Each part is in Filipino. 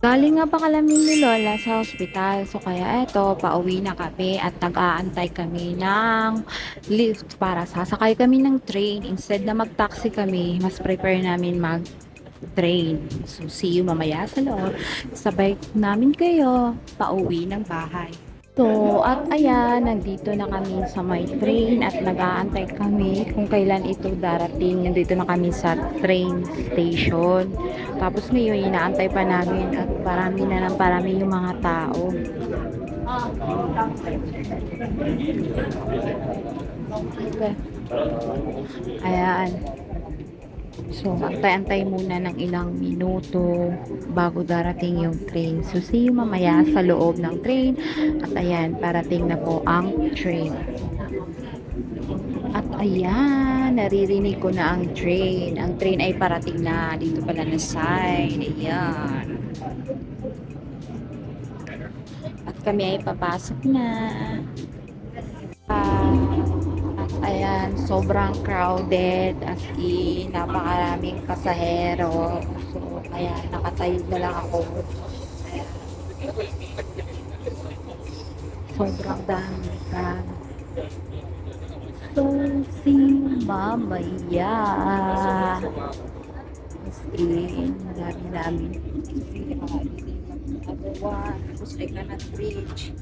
Galing nga pa kalamin ni Lola sa ospital. So kaya eto, pauwi na kami at nag-aantay kami ng lift para sasakay kami ng train. Instead na mag-taxi kami, mas prefer namin mag train. So see you mamaya sa loob. Sabay namin kayo pauwi ng bahay. So, at ayan, nandito na kami sa my train at nag-aantay kami kung kailan ito darating. Nandito na kami sa train station. Tapos ngayon, inaantay pa namin at parami na ng parami yung mga tao. Okay. Ayan. So, antay-antay muna ng ilang minuto bago darating yung train. So, see you mamaya sa loob ng train. At ayan, parating na po ang train. At ayan, naririnig ko na ang train. Ang train ay parating na. Dito pala na sign. Ayan. At kami ay papasok na. Ayan, sobrang crowded. As in, napakaraming pasahero. So, kaya nakatayo na lang ako. Sobrang dami ka. So, si mamaya. As in, dami namin. Other one, tapos I cannot reach.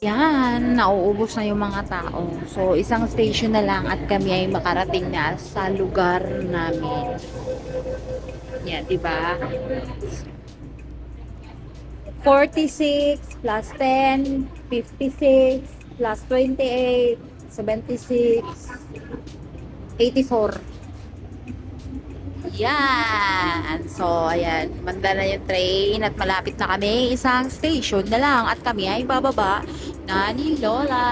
Yan, nauubos na yung mga tao. So, isang station na lang at kami ay makarating na sa lugar namin. Yan, di ba? 46 plus 10, 56 plus 28, 76, 84. Yan. So, ayan. Manda na yung train at malapit na kami. Isang station na lang at kami ay bababa na ni Lola.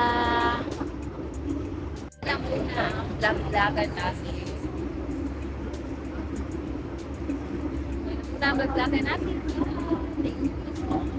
Alam mo na, vlog-vlogan natin. Vlog-vlogan natin. Thank you.